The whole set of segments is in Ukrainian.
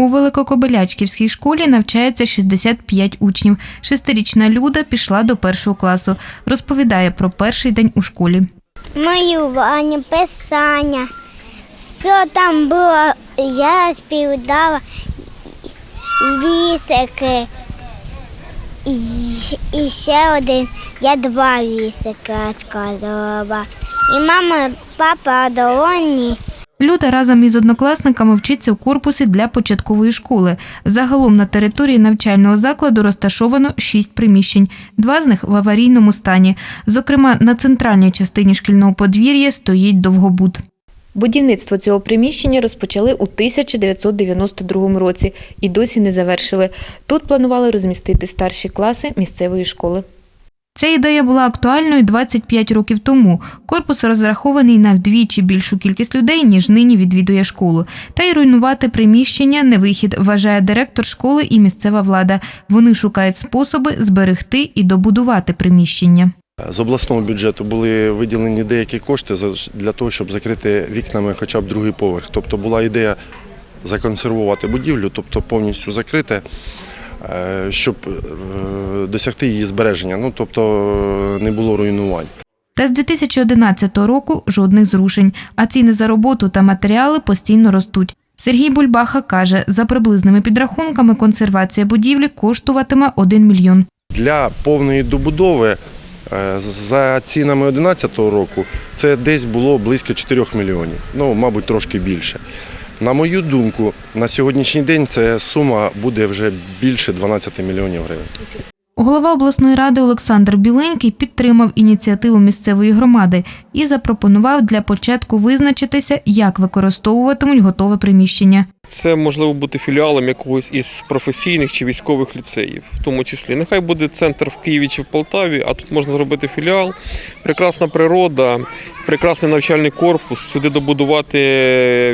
У Великокобилячківській школі навчається 65 учнів. Шестирічна Люда пішла до першого класу. Розповідає про перший день у школі. малювання, писання. Що там було, я співдала вісики. І, ще один, я два вісики розказувала. І мама, папа долоні. Люда разом із однокласниками вчиться у корпусі для початкової школи. Загалом на території навчального закладу розташовано шість приміщень, два з них в аварійному стані. Зокрема, на центральній частині шкільного подвір'я стоїть довгобуд. Будівництво цього приміщення розпочали у 1992 році і досі не завершили. Тут планували розмістити старші класи місцевої школи. Ця ідея була актуальною 25 років тому. Корпус розрахований на вдвічі більшу кількість людей, ніж нині відвідує школу. Та й руйнувати приміщення не вихід, вважає директор школи і місцева влада. Вони шукають способи зберегти і добудувати приміщення. З обласного бюджету були виділені деякі кошти для того, щоб закрити вікнами хоча б другий поверх. Тобто була ідея законсервувати будівлю, тобто повністю закрити, щоб е, досягти її збереження. Ну тобто е, не було руйнувань. Та з 2011 року жодних зрушень, а ціни за роботу та матеріали постійно ростуть. Сергій Бульбаха каже, за приблизними підрахунками консервація будівлі коштуватиме 1 мільйон. Для повної добудови е, за цінами 2011 року це десь було близько 4 мільйонів, ну, мабуть, трошки більше. На мою думку, на сьогоднішній день ця сума буде вже більше 12 мільйонів гривень. Голова обласної ради Олександр Біленький підтримав ініціативу місцевої громади і запропонував для початку визначитися, як використовуватимуть готове приміщення. Це можливо бути філіалом якогось із професійних чи військових ліцеїв, в тому числі. Нехай буде центр в Києві чи в Полтаві, а тут можна зробити філіал. Прекрасна природа, прекрасний навчальний корпус. Сюди добудувати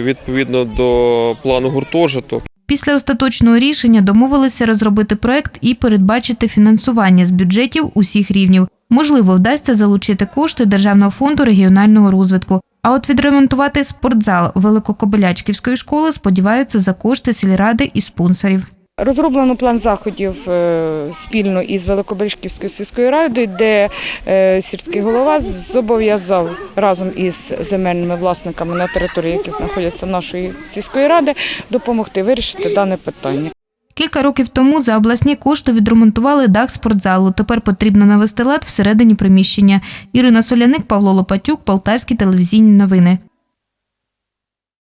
відповідно до плану гуртожиток. Після остаточного рішення домовилися розробити проект і передбачити фінансування з бюджетів усіх рівнів. Можливо, вдасться залучити кошти Державного фонду регіонального розвитку. А от відремонтувати спортзал Великокобилячківської школи сподіваються за кошти сільради і спонсорів. Розроблено план заходів е, спільно із Великобришківською сільською радою, де е, сільський голова зобов'язав разом із земельними власниками на території, які знаходяться нашої сільської ради, допомогти вирішити дане питання. Кілька років тому за обласні кошти відремонтували дах спортзалу. Тепер потрібно навести лад всередині приміщення. Ірина Соляник, Павло Лопатюк, Полтавські телевізійні новини.